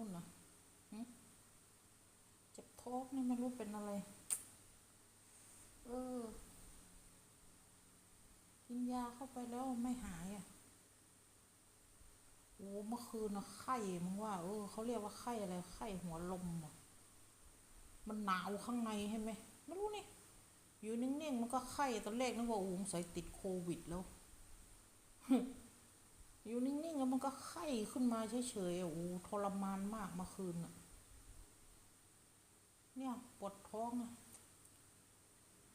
นุ่นนะเจ็บท้องนี่ไม่รู้เป็นอะไร เออ กินยาเข้าไปแล้วไม่หายอะโอ้เมื่อคืนนะไข้มึงว่า เออเขาเรียกว่าไข้อะไรไข้หัวลมอะมันหนาวข้างในใช่ไหมไม่รู้นี่อยู่นิ่งๆมันก็ไข้ตอนแรกนึกว่าอูงใส่ติดโควิดแล้ว อยู่นิ่งๆแล้วมันก็ไข้ขึ้นมาเฉยๆอะโอ้ทรมานมากเมื่อคืนอะเนี่ยปวดท้องอะ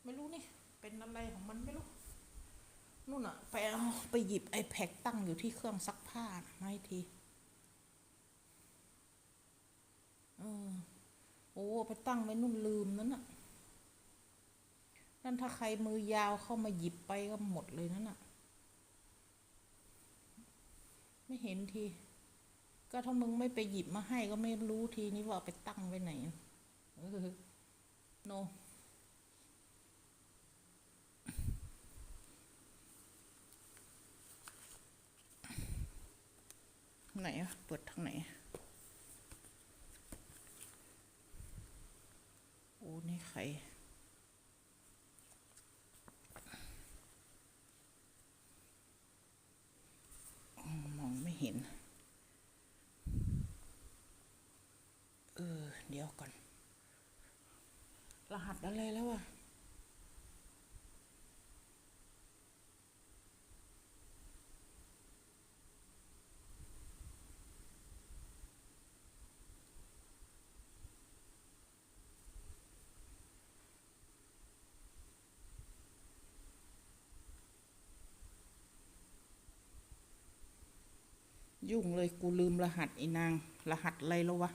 ไม่รู้นี่ เป็นอะไรของมันไม่รู้นู่นอะไปเอาไปหยิบไอแพดตั้งอยู่ที่เครื่องซักผ้าน่ะมาให้ทีเออโอ้ไปตั้งไว้นู่นลืมนั่นน่ะนั่นถ้าใครมือยาวเข้ามาหยิบไปก็หมดเลยนั่นน่ะ ไม่เห็นที ก็ถ้ามึงไม่ไปหยิบมาให้ก็ไม่รู้ทีนี้ว่าไปตั้งไว้ไหนเออโนไหนอะเปิดทางไหน โอ้ นี่ใคร อืมมองไม่ เห็น เออ เดี๋ยวก่อน รหัสอะไรแล้วอะ ยุ่งเลยกูลืมรหัสไอ้นาง รหัสอะไรแล้ววะ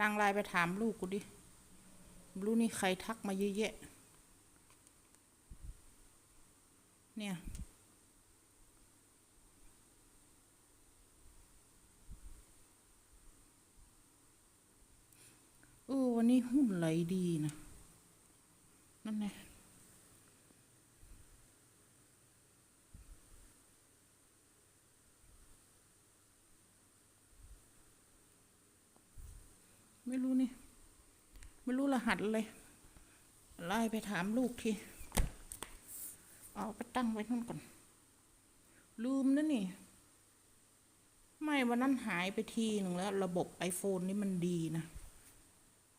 นางไลน์ไปถามลูกกูดิไม่รู้นี่ใครทักมาเยอะแยะ เนี่ย เออวันนี้หุ้นไหลดีนะ นั่นไง ไม่รู้นี่ ไม่รู้รหัสเลยไล่ไปถามลูกที เอาไปตั้งไว้นู่นก่อน ลืมนะนี่ ไม่วันนั้นหายไปทีหนึ่งแล้ว ระบบ iPhone นี่มันดีนะ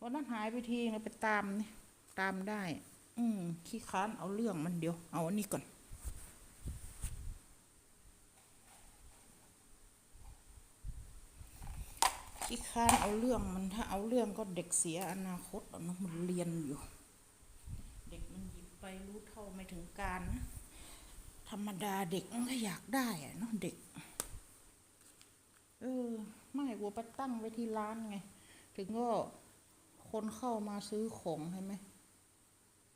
วันนั้นหายไปทีนึงไปตามนี่ ตามได้ อืมขี้ค้านเอาเรื่องมันเดียว เอาอันนี้ก่อน ขี้ค้านเอาเรื่องมันถ้าเอาเรื่องก็เด็กเสียอนาคตอะนอะมันเรียนอยู่ เด็กมันหยิบไปรู้เท่าไม่ถึงการนะธรรมดาเด็กมันก็อยากได้อะเนาะเด็ก เออ ไม่กูไปตั้งไว้ที่ร้านไง ถึงก็คนเข้ามาซื้อของใช่ไหม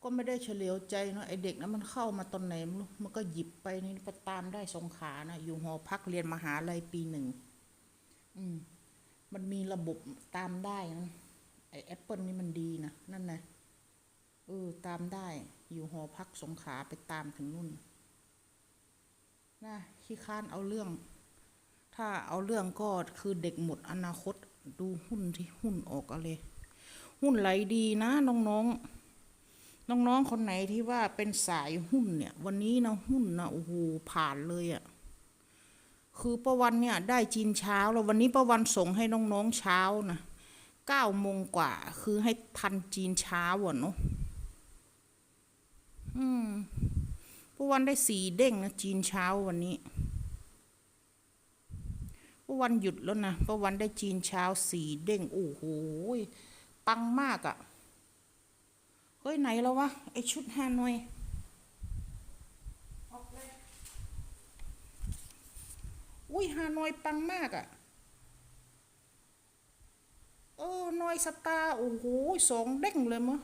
ก็ไม่ได้เฉลียวใจเนาะไอเด็กนะมันเข้ามาตอนไหนมันก็หยิบไปนี่ไปตามได้สงขานะอยู่หอพักเรียนมหาลัยปีหนึ่ง อืม มันมีระบบตามได้นะไอแอปเปิลนี่มันดีนะ นั่นนะเออ ตามได้ อยู่หอพักสงขาไปตามถึงนู่นนะขี้ค้านเอาเรื่อง ถ้าเอาเรื่องก็คือเด็กหมดอนาคตดูหุ้นที่หุ้นออกอะไรหุ้นไหลดีนะน้องๆ น้องๆ คนไหนที่ว่าเป็นสายหุ้นเนี่ย วันนี้นะหุ้นนะโอ้โหผ่านเลยอะ่ะ คือประวันเนี่ยได้จีนเช้าแล้ววันนี้ประวันส่งให้น้องๆเช้านะเก้าโมงกว่า คือให้ทันจีนเช้าอะเนาะอืมประวันได้สีเด้งนะจีนเช้าวันนี้ประวันหยุดแล้วนะประวันได้จีนเช้าสีเด้งโอ้โหปังมากอะ่ะเฮ้ยไหนแล้ววะไอชุดฮานอยออกเลย อุ้ยฮานอยปังมากอะ่ะ เออนอยสตาร์โอ้โหสองเด้งเลยมั้ง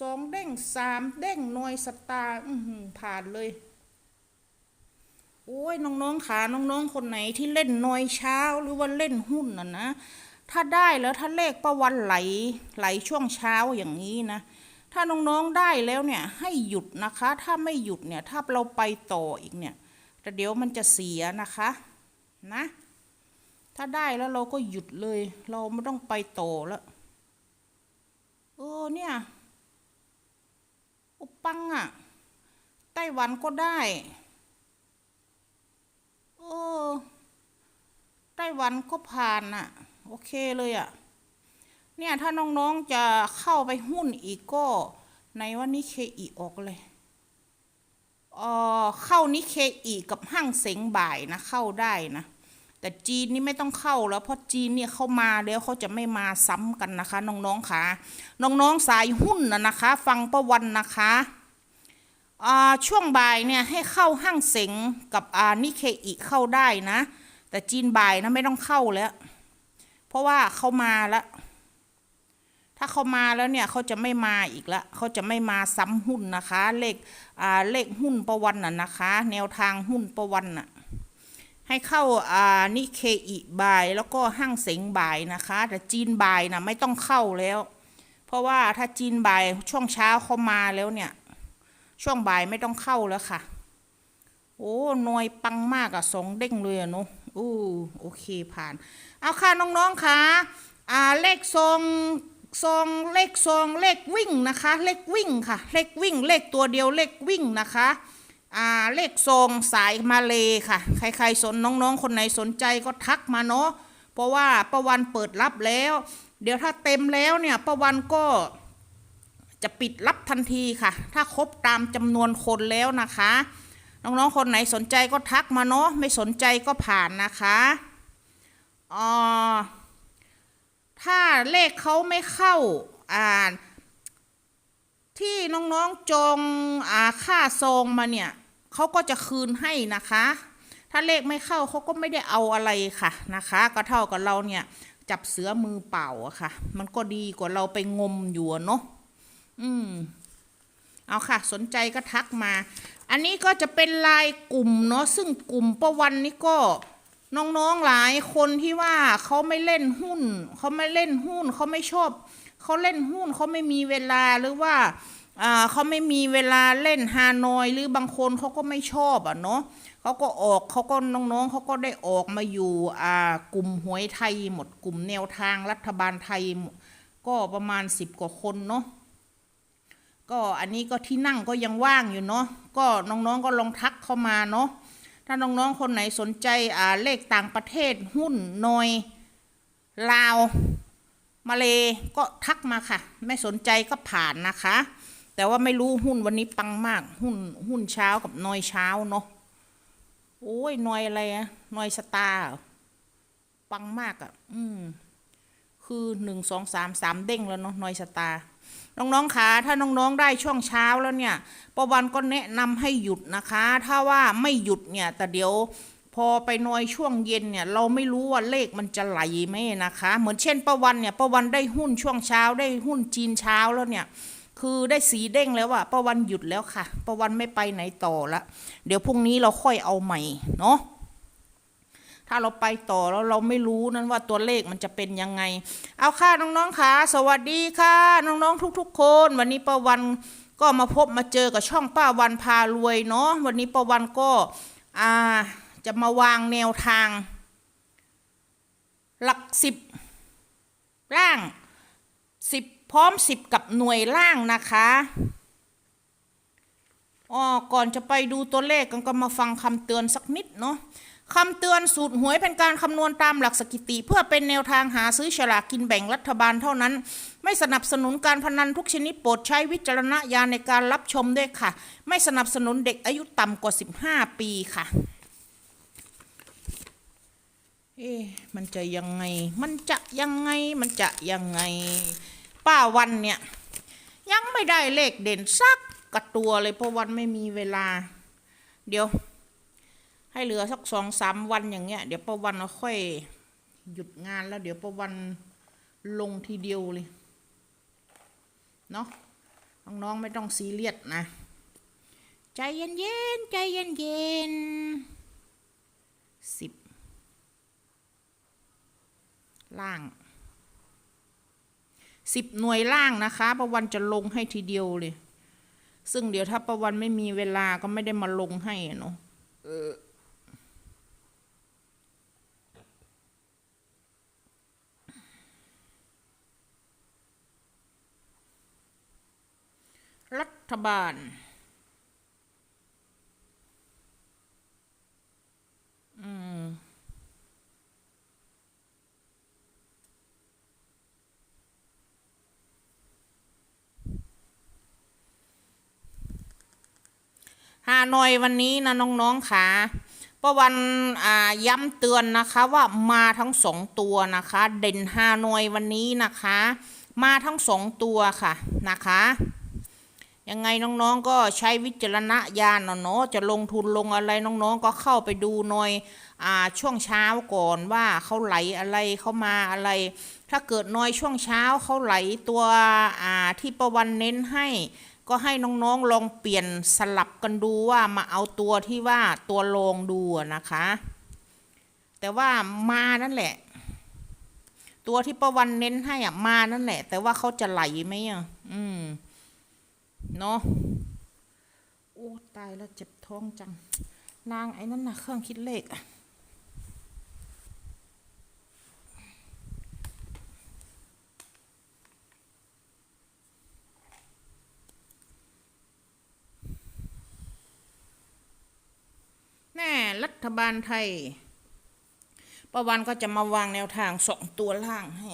สองเด้งสามเด้งนอยสตาร์อือหือผ่านเลยโอ้ยน้องๆขาน้องๆคนไหนที่เล่นนอยเช้าหรือว่าเล่นหุ้นน่ะนะถ้าได้แล้วถ้าเลขประวันไหลไหลช่วงเช้าอย่างนี้นะ ถ้าน้องๆได้แล้วเนี่ยให้หยุดนะคะ ถ้าไม่หยุดเนี่ยถ้าเราไปต่ออีกเนี่ย แต่เดี๋ยวมันจะเสียนะคะนะ ถ้าได้แล้วเราก็หยุดเลย เราไม่ต้องไปโตอแล้วเออเนี่ยอุปังอะไต้หวันก็ได้เออไต้หวันก็ผ่านอะโอเคเลยอะเนี่ยถ้าน้องๆจะเข้าไปหุ้นอีกก็ในว่านิเคอีออกเลย เข้านิเคอีกับห้างเสงบ่ายนะเข้าได้นะแต่จีนนี่ไม่ต้องเข้าแล้วเพราะจีนเนี่ยเข้ามาแล้วเขาจะไม่มาซ้ำกันนะคะ น้องๆค่ะน้องๆสายหุ้นนะนะคะ ฟังประวันนะคะช่วงบ่ายเนี่ยให้เข้าห้างเสงกับนิเคอีเข้าได้นะ แต่จีนบ่ายนะไม่ต้องเข้าแล้ว เพราะว่าเข้ามาแล้ว ถ้าเขามาแล้วเนี่ยเขาจะไม่มาอีกละเขาจะไม่มาซ้ำหุ้นนะคะ เลขอ่าเลขหุ้นประวันน่ะนะคะ แนวทางหุ้นประวันน่ะให้เข้าอ่านิเคอีบ่ายแล้วก็ห้างเสงบายนะคะ แต่จีนบ่ายนะไม่ต้องเข้าแล้ว เพราะว่าถ้าจีนบายช่วงเช้าเขามาแล้วเนี่ย ช่วงบ่ายไม่ต้องเข้าแล้วค่ะ โอ้หน่วยปังมากอะสองเด้งเลยอะเนาะอู้โอเคผ่าน เอาค่ะน้องๆค่ะอ่าเลขทรง ทรงเลขทรงเลขวิ่งนะคะ เลขวิ่งค่ะ เลขวิ่ง เลขตัวเดียวเลขวิ่งนะคะอ่าเลขทรงสายมาเลยค่ะ ใครๆสนน้องๆ คนไหนสนใจก็ทักมาเนาะเพราะว่าประวันเปิดรับแล้ว เดี๋ยวถ้าเต็มแล้วเนี่ยประวันก็จะปิดรับทันทีค่ะ ถ้าครบตามจำนวนคนแล้วนะคะ น้องๆ คนไหนสนใจก็ทักมาเนาะไม่สนใจก็ผ่านนะคะอ่าถ้า เลขเขาไม่เข้าอ่าที่น้องๆจองอาค่าซองมาเนี่ยเขาก็จะคืนให้นะคะ ถ้าเลขไม่เข้าเขาก็ไม่ได้เอาอะไรค่ะนะคะ ก็เท่ากับเราเนี่ยจับเสือมือเปล่าอะค่ะ มันก็ดีกว่าเราไปงมอยู่เนาะอืมเอาค่ะ สนใจก็ทักมา อันนี้ก็จะเป็นลายกลุ่มเนาะซึ่งกลุ่มประวันนี้ก็ น้องๆหลายคนที่ว่าเขาไม่เล่นหุ้นเขาไม่เล่นหุ้นเขาไม่ชอบเขาเล่นหุ้นเขาไม่มีเวลาหรือว่าเขาไม่มีเวลาเล่นฮานอย หรือบางคนเขาก็ไม่ชอบอะเนาะเขาก็ออกเขาก็น้องๆเขาก็ได้ออกมาอยู่กลุ่มหวยไทยหมดกลุ่มแนวทางรัฐบาลไทย ก็ประมาณสิบกว่าคนเนาะก็อันนี้ก็ที่นั่งก็ยังว่างอยู่เนาะก็น้องๆก็ลองทักเข้ามาเนาะ ถ้าน้องๆคนไหนสนใจอ่าเลขต่างประเทศหุ้นนอยลาวมาเลก็ทักมาค่ะ ไม่สนใจก็ผ่านนะคะ แต่ว่าไม่รู้หุ้นวันนี้ปังมาก หุ้นหุ้นเช้ากับนอยเช้าเนาะโอ้ยนอยอะไรอะนอยสตาร์ปังมากอะอืม คือหนึ่งสองสามสามเด้งแล้วเนาะนอยสตาร์ น้องๆคะถ้าน้องๆได้ช่วงเช้าแล้วเนี่ยประวันก็แนะนำให้หยุดนะคะ ถ้าว่าไม่หยุดเนี่ยแต่เดี๋ยวพอไปนอยช่วงเย็นเนี่ยเราไม่รู้ว่าเลขมันจะไหลไหมนะคะ เหมือนเช่นประวันเนี่ยประวันได้หุ้นช่วงเช้าได้หุ้นจีนเช้าแล้วเนี่ยคือได้สีเด้งแล้วอะประวันหยุดแล้วค่ะ ประวันไม่ไปไหนต่อละ เดี๋ยวพรุ่งนี้เราค่อยเอาใหม่เนาะ ถ้าเราไปต่อแล้วเราไม่รู้นั้นว่าตัวเลขมันจะเป็นยังไง เอาค่ะน้องๆค่ะสวัสดีค่ะ น้องๆทุก ๆ คน วันนี้ประวันก็มาพบมาเจอกับช่องป้าวันพารวยเนาะวันนี้ประวันก็อ่าจะมาวางแนวทาง หลักสิบล่างสิบพร้อมสิบกับหน่วยล่างนะคะอ๋อก่อนจะไปดูตัวเลขกันก็มาฟังคำเตือนสักนิดเนาะ คำเตือนสูตรหวยเป็นการคำนวณตามหลักสถิติ เพื่อเป็นแนวทางหาซื้อฉลากกินแบ่งรัฐบาลเท่านั้น ไม่สนับสนุนการพนันทุกชนิดโปรดใช้วิจารณญาณในการรับชมด้วยค่ะ ไม่สนับสนุนเด็กอายุต่ำกว่า 15 ปีค่ะ เอ๊มันจะยังไง มันจะยังไงมันจะยังไง ป้าวันเนี่ย ยังไม่ได้เลขเด่นสักกระตัวเลยเพราะวันไม่มีเวลา เดี๋ยว ให้เหลือสักสองสามวันอย่างเงี้ย เดี๋ยวป้าวันเราค่อยหยุดงานแล้วเดี๋ยวป้าวันลงทีเดียวเลย เนาะน้องๆไม่ต้องซีเรียสนะ ใจเย็นๆใจเย็นๆสิบล่างสิบหน่วยล่างนะคะ ประวันจะลงให้ทีเดียวเลย ซึ่งเดี๋ยวถ้าประวันไม่มีเวลาก็ไม่ได้มาลงให้อะเนาะเออ รัฐบาล อืมฮานอยวันนี้นะน้องๆค่ะประวันย้ำเตือนนะคะว่ามาทั้งสองตัวนะคะ เด่นฮานอยวันนี้นะคะ มาทั้งสองตัวค่ะนะคะ ยังไงน้องๆ ก็ใช้วิจารณญาณเนาะจะลงทุนลงอะไรน้องๆ ก็เข้าไปดูหน่อยอ่าช่วงเช้าก่อนว่าเขาไหลอะไรเขามาอะไร ถ้าเกิดน้อยช่วงเช้าเขาไหลตัวอ่าที่ประวันเน้นให้ก็ให้น้องๆลองเปลี่ยนสลับกันดูว่ามาเอาตัวที่ว่าตัวรองดูนะคะ แต่ว่ามานั่นแหละ ตัวที่ประวันเน้นให้อะมานั่นแหละ แต่ว่าเขาจะไหลไหมอะอืม เนาะโอ้ตายแล้วเจ็บท้องจัง นางไอ้นั่นนะเครื่องคิดเลขแน่รัฐบาลไทยประวันก็จะมาวางแนวทางสองตัวล่างให้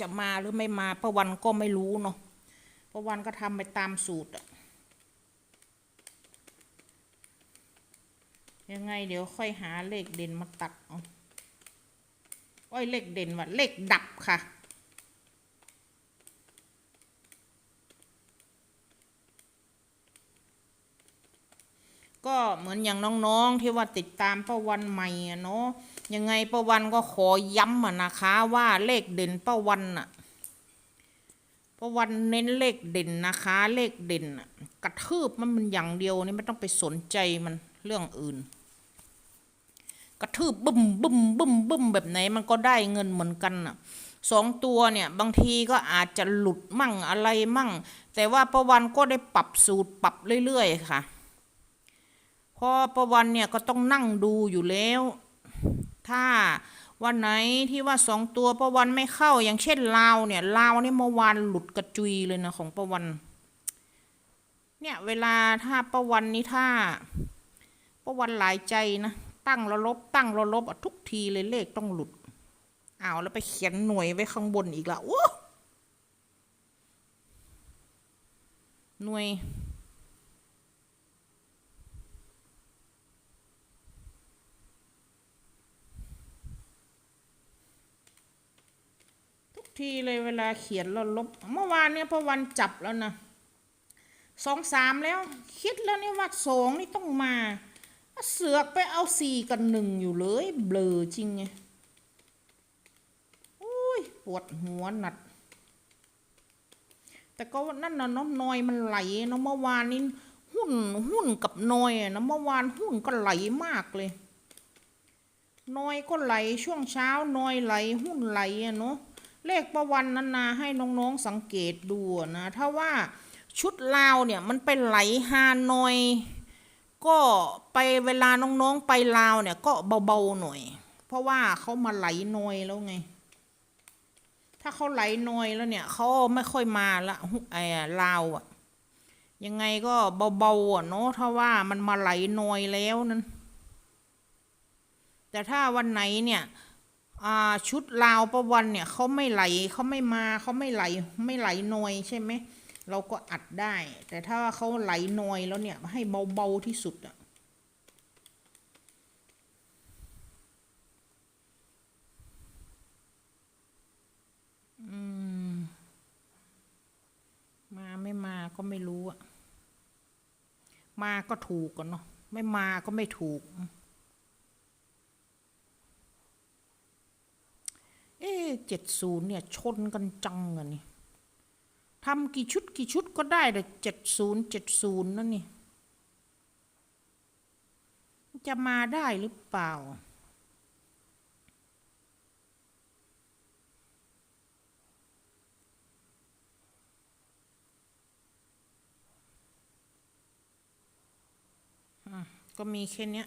จะมาหรือไม่มาประวันก็ไม่รู้เนาะ เพราะวันก็ทำไปตามสูตรอะยังไงเดี๋ยวค่อยหาเลขเด่นมาตัดเอาโอ้ยเลขเด่นว่ะ เลขดับค่ะ ก็เหมือนอย่างน้องๆที่ว่าติดตามป้าวันใหม่อะเนาะยังไงป้าวันก็ขอย้ำอะนะคะว่าเลขเด่นป้าวันอะ ราะวันเน้นเลขเด่นนะคะ เลขเด่นกระทืบมันมันอย่างเดียวนี่ไม่ต้องไปสนใจมันเรื่องอื่น กระทืบบึ้มบึ้มบึ้มบึ้มแบบไหนมันก็ได้เงินเหมือนกันน่ะสองตัวเนี่ยบางทีก็อาจจะหลุดมั่งอะไรมั่ง แต่ว่าประวันก็ได้ปรับสูตรปรับเรื่อยๆค่ะเพอประวันเนี่ยก็ต้องนั่งดูอยู่แล้ว ถ้า วันไหนที่ว่าสองตัวประวันไม่เข้าอย่างเช่นลาวเนี่ยลาวเนี่ยเมื่อวานหลุดกระจุยเลยนะของประวัน เนี่ยเวลาถ้าประวันนี้ถ้าประวันหลายใจนะตั้งระลบตั้งระลบอะทุกทีเลยเลขต้องหลุดอ้าวแล้วไปเขียนหน่วยไว้ข้างบนอีกละโอ้หน่วย ทุกทีเลยเวลาเขียนแล้วลบ เมื่อวานเนี่ยพอวันจับแล้วนะสองสามแล้ว คิดแล้วเนี่ยว่าสองนี่ต้องมาเสือกไปเอาสี่กับหนึ่งอยู่เลย เบลอจริงไงโอ้ยปวดหัวหนัด แต่ก็นั่นน่ะน้องนอยมันไหลนะเมื่อวานนี้หุ้นหุ้นกับนอยนะเมื่อวานหุ้นก็ไหลมากเลยนอยก็ไหลช่วงเช้านอยไหลหุ้นไหลอะเนาะ เลขประวันนันนาให้น้องๆสังเกตดูนะถ้าว่าชุดลาวเนี่ยมันไปไหลฮานอย ก็ไปเวลาน้องๆไปลาวเนี่ยก็เบาๆหน่อย เพราะว่าเขามาไหลนอยแล้วไง ถ้าเขาไหลนอยแล้วเนี่ยเขาไม่ค่อยมาละไอ้ลาวอะยังไงก็เบาๆอะเนาะถ้าว่ามันมาไหลนอยแล้วนั้น แต่ถ้าวันไหนเนี่ย ชุดลาวประวันเนี่ยเขาไม่ไหลเขาไม่มาเขาไม่ไหลไม่ไหลนอยใช่ไหมเราก็อัดได้ แต่ถ้าเขาไหลนอยแล้วเนี่ยให้เบาๆที่สุดอะมมาไม่มาก็ไม่รู้อะมาก็ถูกกันเนาะไม่มาก็ไม่ถูก เอ๊เจ็ดศูนย์เนี่ยชนกันจังอะนี่ทำกี่ชุดกี่ชุดก็ได้แต่เจ็ดศูนย์เจ็ดศูนย์นั่นนี่จะมาได้หรือเปล่าอะก็มีแค่นี้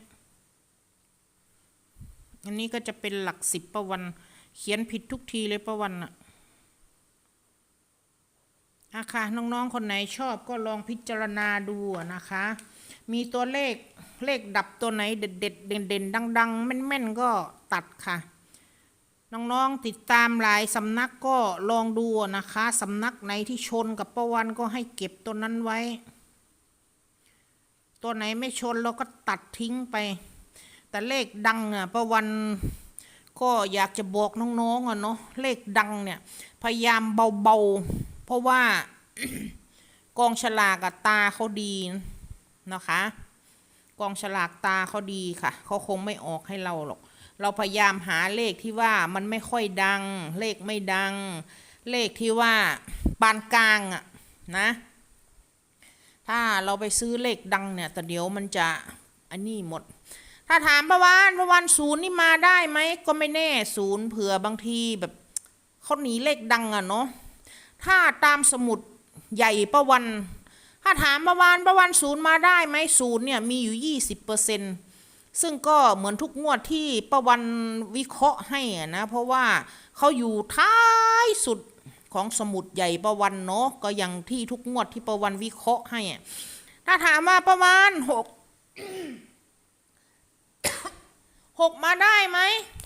อันนี้ก็จะเป็นหลักสิบประวัน เขียนผิดทุกทีเลยประวันอะอะค่ะน้องๆคนไหนชอบก็ลองพิจารณาดูนะคะ มีตัวเลขเลขดับตัวไหนเด็ดเด็ดเด่นๆดัง ๆ แม่นๆก็ตัดค่ะ น้องๆติดตามหลายสำนักก็ลองดูนะคะสำนักไหนที่ชนกับประวันก็ให้เก็บตัวนั้นไว้ ตัวไหนไม่ชนเราก็ตัดทิ้งไป แต่เลขดังอะประวัน ก็อยากจะบอกน้องๆอะเนาะเลขดังเนี่ย พยายามเบาๆ เพราะว่ากองฉลากอะตาเขาดีนะคะ กองฉลากตาเขาดีค่ะเขาคงไม่ออกให้เราหรอก เราพยายามหาเลขที่ว่ามันไม่ค่อยดัง เลขไม่ดัง เลขที่ว่าปานกลางอะนะ ถ้าเราไปซื้อเลขดังเนี่ยแต่เดี๋ยวมันจะอันนี้หมด ถ้าถามประวันประวันศูนย์นี่มาได้ไหมก็ไม่แน่ศูนย์เผื่อบางทีแบบเขาหนีเลขดังอะเนาะถ้าตามสมุดใหญ่ประวัน ถ้าถามประวันประวันศูนย์มาได้ไหมศูนย์เนี่ยมีอยู่ยี่สิบเปอร์เซ็นซึ่งก็เหมือนทุกงวดที่ประวันวิเคราะห์ให้อะนะ เพราะว่าเขาอยู่ท้ายสุดของสมุดใหญ่ประวันเนาะก็อย่างที่ทุกงวดที่ประวันวิเคราะห์ให้ถ้าถามว่าประมาณหก หกมาได้ไหม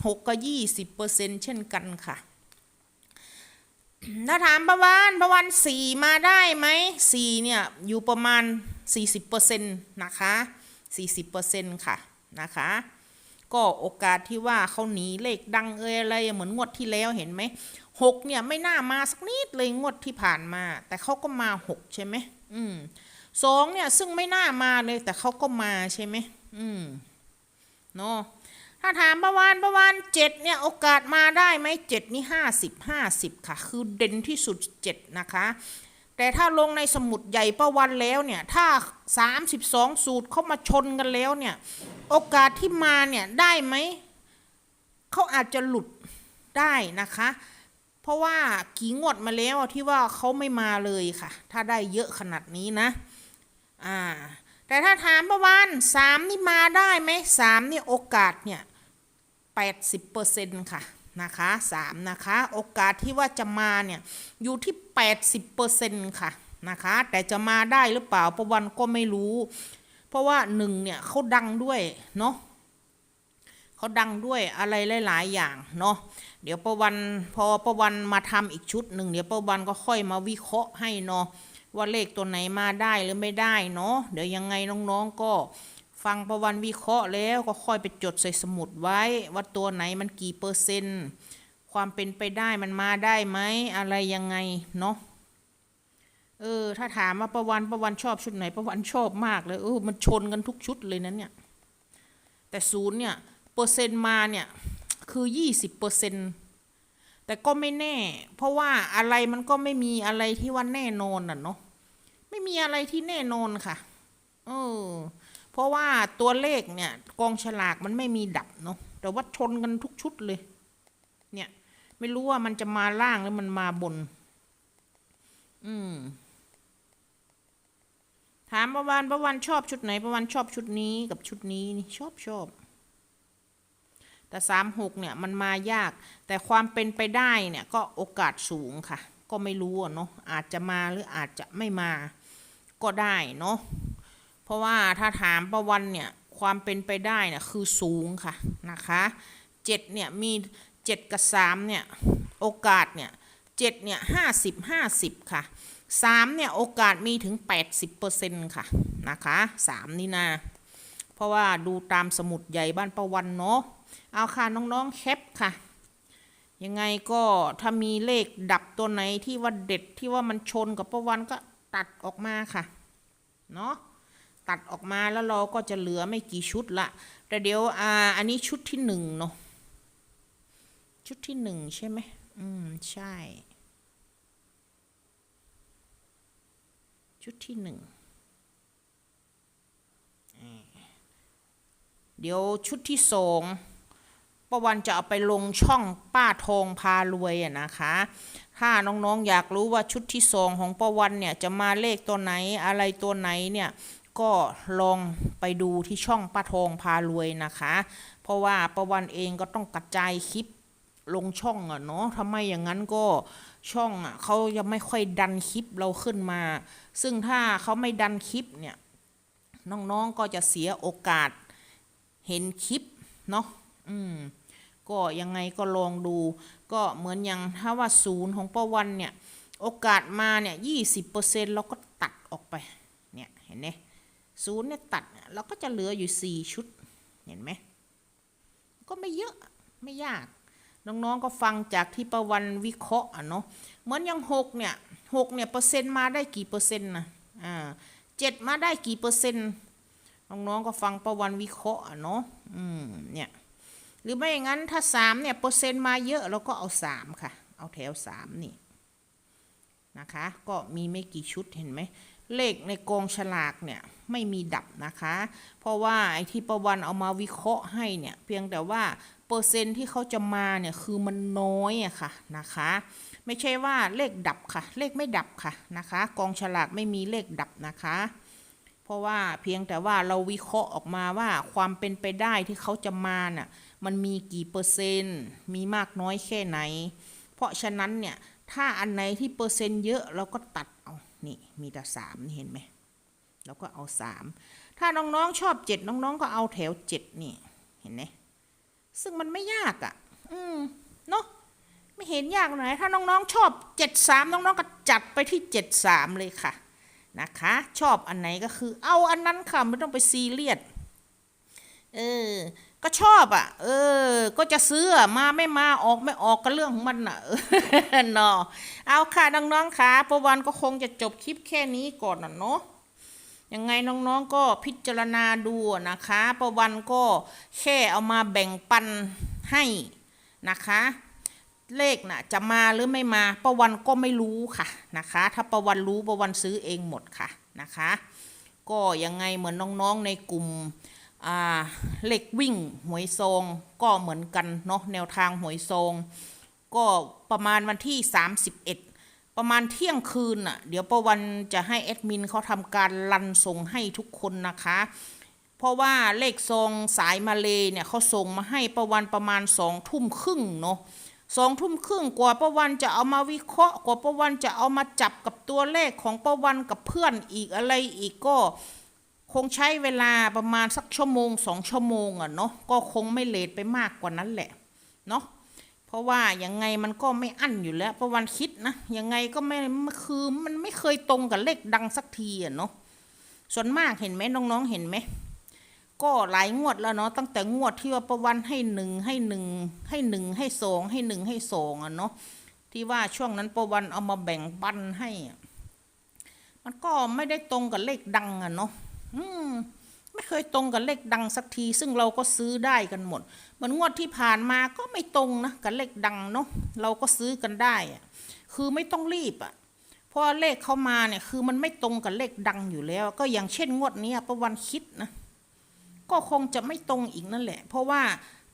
หกก็ยี่สิบเปอร์เซ็นเช่นกันค่ะ ถ้าถามประวานประวานสี่มาได้ไหมสี่เนี่ยอยู่ประมาณสี่สิบเปอร์เซ็นต์นะคะสี่สิบเปอร์เซ็นต์ค่ะนะคะก็โอกาสที่ว่าเขาหนีเลขดังเอยอะไรเหมือนงวดที่แล้วเห็นไหมหกเนี่ยไม่น่ามาสักนิดเลยงวดที่ผ่านมา แต่เขาก็มาหกใช่ไหมอืมสองเนี่ยซึ่งไม่น่ามาเลยแต่เขาก็มาใช่ไหมอืมเนาะ ถ้าถามประวานประวานเจ็ดเนี่ยโอกาสมาได้ไหมเจ็ดนี่ห้าสิบห้าสิบค่ะ คือเด่นที่สุดเจ็ดนะคะ แต่ถ้าลงในสมุดใหญ่ประวันแล้วเนี่ย ถ้าสามสิบสองสูตรเข้ามาชนกันแล้วเนี่ย โอกาสที่มาเนี่ยได้ไหม เขาอาจจะหลุดได้นะคะ เพราะว่ากี่งวดมาแล้วที่ว่าเขาไม่มาเลยค่ะ ถ้าได้เยอะขนาดนี้นะ อ่า แต่ถ้าถามประวานสามนี่มาได้ไหมสามนี่โอกาสเนี่ย80%ค่ะนะคะ3นะคะโอกาสที่ว่าจะมาเนี่ยอยู่ที่80%ค่ะนะคะแต่จะมาได้หรือเปล่าประวันก็ไม่รู้ เพราะว่าหนึ่งเนี่ยเขาดังด้วยเนาะเขาดังด้วยอะไรหลาย ๆ อย่างเนาะเดี๋ยวประวันพอประวันมาทำอีกชุดหนึ่งเดี๋ยวประวันก็ค่อยมาวิเคราะห์ให้เนาะ ว่าเลขตัวไหนมาได้หรือไม่ได้เนาะเดี๋ยวยังไงน้องๆก็ฟังประวันวิเคราะห์แล้วก็ค่อยไปจดใส่สมุดไว้ ว่าตัวไหนมันกี่เปอร์เซ็นต์ความเป็นไปได้มันมาได้ไหมอะไรยังไงเนาะเออ ถ้าถามว่าประวันประวันชอบชุดไหนประวันชอบมากเลยเออมันชนกันทุกชุดเลยนั้นเนี่ยแต่ศูนย์เนี่ยเปอร์เซ็นต์มาเนี่ยคือยี่สิบเปอร์เซ็นต์ แต่ก็ไม่แน่ เพราะว่าอะไรมันก็ไม่มีอะไรที่ว่าแน่นอนอะเนาะไม่มีอะไรที่แน่นอนค่ะเออเพราะว่าตัวเลขเนี่ย กองฉลากมันไม่มีดับเนาะแต่ว่าชนกันทุกชุดเลย เนี่ย ไม่รู้ว่ามันจะมาล่างหรือมันมาบน อืมถามประวันประวันชอบชุดไหนประวันชอบชุดนี้กับชุดนี้นี่ชอบชอบ แต่สามหกเนี่ยมันมายาก แต่ความเป็นไปได้เนี่ยก็โอกาสสูงค่ะ ก็ไม่รู้อะเนาะอาจจะมาหรืออาจจะไม่มาก็ได้เนาะเพราะว่าถ้าถามประวันเนี่ยความเป็นไปได้เนี่ยคือสูงค่ะนะคะเจ็ดเนี่ยมีเจ็ดกับสามเนี่ยโอกาสเนี่ยเจ็ดเนี่ยห้าสิบห้าสิบค่ะสามเนี่ยโอกาสมีถึงแปดสิบเปอร์เซ็นต์ค่ะนะคะสามนี่นะ เพราะว่าดูตามสมุดใหญ่บ้านประวันเนาะ เอาค่ะน้องๆแคปค่ะ ยังไงก็ถ้ามีเลขดับตัวไหนที่ว่าเด็ดที่ว่ามันชนกับประวันก็ตัดออกมาค่ะ เนาะตัดออกมาแล้วเราก็จะเหลือไม่กี่ชุดละ แต่เดี๋ยวอ่าอันนี้ชุดที่หนึ่งเนาะชุดที่หนึ่งใช่ไหมอืมใช่ ชุดที่หนึ่งเดี๋ยวชุดที่สอง ประวันจะเอาไปลงช่องป้าทองพารวยอะนะคะ ถ้าน้องๆอยากรู้ว่าชุดที่สองของประวันเนี่ยจะมาเลขตัวไหนอะไรตัวไหนเนี่ยก็ลองไปดูที่ช่องป้าทองพารวยนะคะ เพราะว่าประวันเองก็ต้องกระจายคลิปลงช่องอะเนาะทำไมอย่างนั้นก็ช่องอะเขายังไม่ค่อยดันคลิปเราขึ้นมา ซึ่งถ้าเขาไม่ดันคลิปเนี่ยน้องๆก็จะเสียโอกาสเห็นคลิปเนาะอืม ก็ยังไงก็ลองดู ก็เหมือนอย่างถ้าว่าศูนย์ของประวันเนี่ย โอกาสมาเนี่ยยี่สิบเปอร์เซ็นต์เราก็ตัดออกไป เนี่ยเห็นไหมศูนย์เนี่ยตัดเราก็จะเหลืออยู่สี่ชุด เห็นไหม ก็ไม่เยอะไม่ยาก น้องๆก็ฟังจากที่ประวันวิเคราะห์อะเนาะ เหมือนอย่างหกเนี่ยหกเนี่ยเปอร์เซ็นต์มาได้กี่เปอร์เซ็นต์นะอ่าเจ็ดมาได้กี่เปอร์เซ็นต์น้องๆก็ฟังประวันวิเคราะห์อะเนาะ อืมเนี่ย รือไม่อย่างนั้นถ้าสามเนี่ย เปอร์เซ็นต์มาเยอะเราก็เอาสามค่ะ เอาแถวสามนี่ นะคะ ก็มีไม่กี่ชุดเห็นไหม เลขในกองฉลากเนี่ย ไม่มีดับนะคะ เพราะว่าไอ้ที่ประวันเอามาวิเคราะห์ให้เนี่ย เพียงแต่ว่าเปอร์เซ็นต์ที่เขาจะมาเนี่ยคือมันน้อยอะค่ะนะคะ ไม่ใช่ว่าเลขดับค่ะ เลขไม่ดับค่ะนะคะ กองฉลากไม่มีเลขดับนะคะเพราะว่าเพียงแต่ว่าเราวิเคราะห์ออกมาว่าความเป็นไปได้ที่เขาจะมาน่ะ มันมีกี่เปอร์เซ็นต์ มีมากน้อยแค่ไหน เพราะฉะนั้นเนี่ย ถ้าอันไหนที่เปอร์เซ็นต์เยอะเราก็ตัดเอา นี่มีแต่สามนี่เห็นไหมเราก็เอาสามถ้าน้องๆชอบเจ็ดน้องๆก็เอาแถวเจ็ดนี่ เห็นไหมซึ่งมันไม่ยากอะ่ะ อืมเนาะไม่เห็นยากไหนถ้าน้องๆชอบเจ็ดสามน้องๆก็จัดไปที่เจ็ดสามเลยค่ะนะคะ ชอบอันไหนก็คือเอาอันนั้นค่ะ ไม่ต้องไปซีเรียสเออ ก็ชอบอะ เออ ก็จะซื้อมาไม่มาออกไม่ออกก็เรื่องของมันอะเนาะเอาค่ะน้องๆค่ะประวันก็คงจะจบคลิปแค่นี้ก่อนนะเนาะยังไงน้องๆก็พิจารณาดูนะคะประวันก็แค่เอามาแบ่งปันให้นะคะ เลขน่ะจะมาหรือไม่มาประวันก็ไม่รู้ค่ะนะคะ ถ้าประวันรู้ประวันซื้อเองหมดค่ะนะคะ ก็ยังไงเหมือนน้องๆในกลุ่ม เหล็กวิ่งหวยซองก็เหมือนกันเนาะแนวทางหวยซองก็ประมาณวันที่ 31 ประมาณเที่ยงคืนน่ะเดี๋ยวประวันจะให้แอดมินเขาทำการรันส่งให้ทุกคนนะคะ เพราะว่าเลขซองสายมาเลยเนี่ยเขาส่งมาให้ประวันประมาณสองทุ่มครึ่งเนาะสองทุ่มครึ่งกว่าประวันจะเอามาวิเคราะห์กว่าประวันจะเอามาจับกับตัวเลขของประวันกับเพื่อนอีกอะไรอีกก็ คงใช้เวลาประมาณสักชั่วโมงสองชั่วโมงอะเนาะก็คงไม่เลทไปมากกว่านั้นแหละเนาะเพราะว่ายังไงมันก็ไม่อั้นอยู่แล้วประวันคิดนะยังไงก็ไม่คือมันไม่เคยตรงกับเลขดังสักทีอะเนาะส่วนมากเห็นไหมน้องๆเห็นไหมก็หลายงวดแล้วเนาะตั้งแต่งวดที่ว่าประวันให้หนึ่งให้หนึ่งให้หนึ่งให้สองให้หนึ่งให้สองอะเนาะที่ว่าช่วงนั้นประวันเอามาแบ่งปันให้ มันก็ไม่ได้ตรงกับเลขดังอะเนาะ ไม่เคยตรงกับเลขดังสักที ซึ่งเราก็ซื้อได้กันหมดเหมือนงวดที่ผ่านมาก็ไม่ตรงนะกับเลขดังเนาะเราก็ซื้อกันได้อะคือไม่ต้องรีบอะเพราะเลขเข้ามาเนี่ยคือมันไม่ตรงกับเลขดังอยู่แล้ว ก็อย่างเช่นงวดนี้ประวันคิดนะก็คงจะไม่ตรงอีกนั่นแหละ เพราะว่า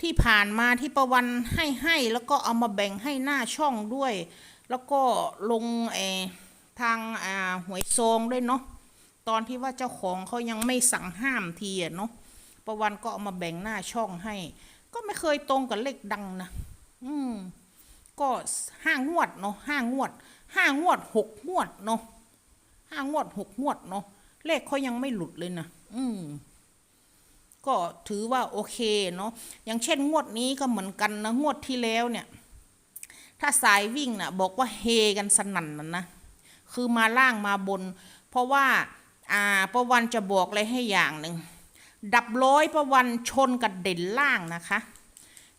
ที่ผ่านมาที่ประวันให้ให้แล้วก็เอามาแบ่งให้หน้าช่องด้วย แล้วก็ลงเออทางอ่าหวยซองด้วยเนาะ ตอนที่ว่าเจ้าของเขายังไม่สั่งห้ามทีอะเนาะประวันก็เอามาแบ่งหน้าช่องให้ ก็ไม่เคยตรงกับเลขดังนะ อืม ก็ห้างวดเนาะห้างวดห้างวดหกงวดเนาะห้างวดหกงวดเนาะเลขเขายังไม่หลุดเลยนะอืม ก็ถือว่าโอเคเนาะอย่างเช่นงวดนี้ก็เหมือนกันนะงวดที่แล้วเนี่ย ถ้าสายวิ่งนะ่ะ บอกว่าเฮกันสนั่นนะนะคือมาล่างมาบน เพราะว่า อ่าประวันจะบอกอะไรให้อย่างหนึ่ง ดับร้อยประวันชนกับเด่นล่างนะคะ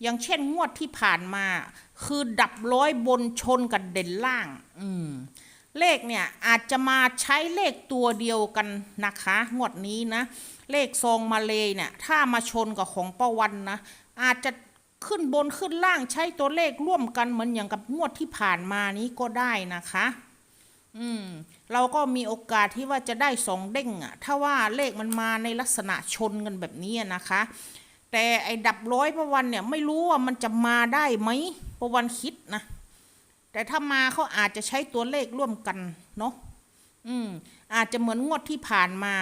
อย่างเช่นงวดที่ผ่านมา คือดับร้อยบนชนกับเด่นล่าง อืมเลขเนี่ยอาจจะมาใช้เลขตัวเดียวกันนะคะงวดนี้นะ เลขซองมาเลยเนี่ยถ้ามาชนกับของป้าวันนะอาจจะขึ้นบนขึ้นล่างใช้ตัวเลขร่วมกันเหมือนอย่างกับงวดที่ผ่านมานี้ก็ได้นะคะ อืม เราก็มีโอกาสที่ว่าจะได้สองเด้งอะถ้าว่าเลขมันมาในลักษณะชนกันแบบนี้นะคะ แต่ไอ้ดับร้อยประวันเนี่ยไม่รู้ว่ามันจะมาได้ไหมประวันคิดนะ แต่ถ้ามาเขาอาจจะใช้ตัวเลขร่วมกันเนาะอืมอาจจะเหมือนงวดที่ผ่านมา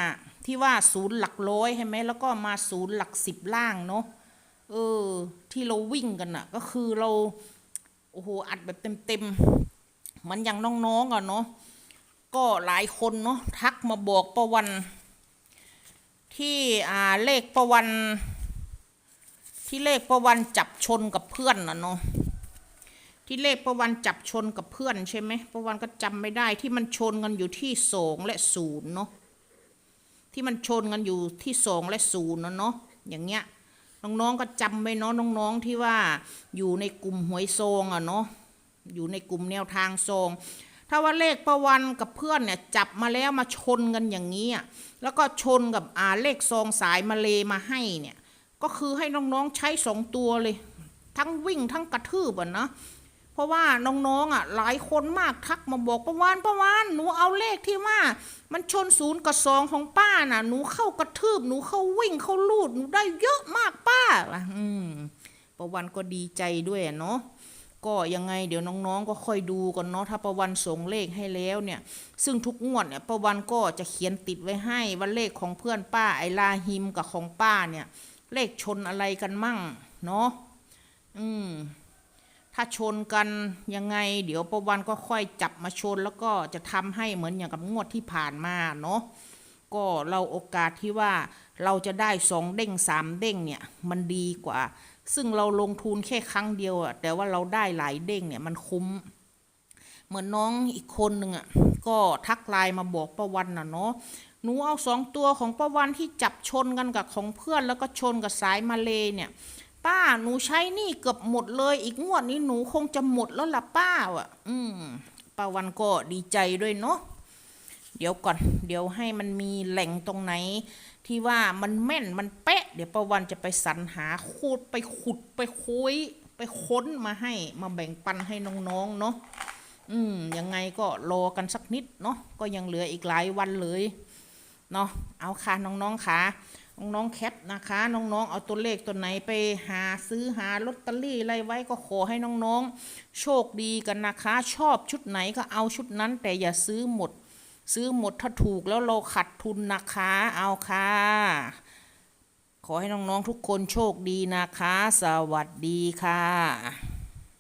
ที่ว่าศูนย์หลักร้อยใช่ไหมแล้วก็มาศูนย์หลักสิบล่างเนาะเออ ที่เราวิ่งกันอะก็คือเราโอ้โหอัดแบบเต็มๆมันอย่างน้องๆอะเนาะ ก็หลายคนเนาะทักมาบอกประวัน ที่อ่าเลขประวัน ที่เลขประวันจับชนกับเพื่อนนะเนาะที่เลขประวันจับชนกับเพื่อนใช่ไหมประวันก็จำไม่ได้ที่มันชนกันอยู่ที่สองและศูนย์เนาะที่มันชนกันอยู่ที่สองและศูนย์นะเนาะอย่างเงี้ยน้องๆก็จำไว้เนาะน้องๆที่ว่าอยู่ในกลุ่มหวยซองอะเนาะอยู่ในกลุ่มแนวทางซอง ถ้าว่าเลขประวันกับเพื่อนเนี่ยจับมาแล้วมาชนกันอย่างนี้แล้วก็ชนกับอ่าเลขซองสายมาเลมาให้เนี่ยก็คือให้น้องๆใช้สองตัวเลย ทั้งวิ่งทั้งกระทืบอะนะเพราะว่าน้องๆอะหลายคนมากทักมาบอกประวานประวานหนูเอาเลขที่ว่า มันชนศูนย์กับสองของป้าน่ะ หนูเข้ากระทืบหนูเข้าวิ่งเข้าลูดหนูได้เยอะมากป้าอืมประวันก็ดีใจด้วยเนาะ ก็ยังไงเดี๋ยวน้องๆ ก็ค่อยดูกันเนาะถ้าประวันส่งเลขให้แล้วเนี่ย ซึ่งทุกงวดเนี่ยประวันก็จะเขียนติดไว้ให้ว่าเลขของเพื่อนป้าไอลาฮิมกับของป้าเนี่ย เลขชนอะไรกันมั่งเนาะอืมถ้าชนกันยังไง เดี๋ยวประวันก็ค่อยจับมาชน แล้วก็จะทำให้เหมือนอย่างกับงวดที่ผ่านมาเนาะก็เราโอกาสที่ว่าเราจะได้สองเด้งสามเด้งเนี่ย มันดีกว่า ซึ่งเราลงทุนแค่ครั้งเดียวอะแต่ว่าเราได้หลายเด้งเนี่ยมันคุ้ม เหมือนน้องอีกคนหนึ่งอะก็ทักไลน์มาบอกประวันน่ะเนาะหนูเอาสองตัวของป้าวันที่จับชนกันกับของเพื่อนแล้วก็ชนกับสายมาเลเนี่ย ป้าหนูใช้หนี่เกือบหมดเลย อีกงวดนี้หนูคงจะหมดแล้วล่ะป้าอะ อืมป้าวันก็ดีใจด้วยเนาะ เดี๋ยวก่อน เดี๋ยวให้มันมีแหล่งตรงไหน ที่ว่ามันแม่นมันเป๊ะ เดี๋ยวป้าวันจะไปสรรหาคูดไปขุดไปคุยไปค้นมาให้มาแบ่งปันให้น้องๆเนาะอืมยังไงก็รอกันสักนิดเนาะก็ยังเหลืออีกหลายวันเลยเนาะเอาค่ะน้องๆค่ะน้องๆแคปนะคะ น้องๆเอาตัวเลขตัวไหนไปหาซื้อหาลอตเตอรี่อะไรไว้ก็ขอให้น้องๆ โชคดีกันนะคะ ชอบชุดไหนก็เอาชุดนั้นแต่อย่าซื้อหมด ซื้อหมดถ้าถูกแล้วเราขัดทุนนะคะเอาค่ะ ขอให้น้อง ๆ ทุกคนโชคดีนะคะ สวัสดีค่ะ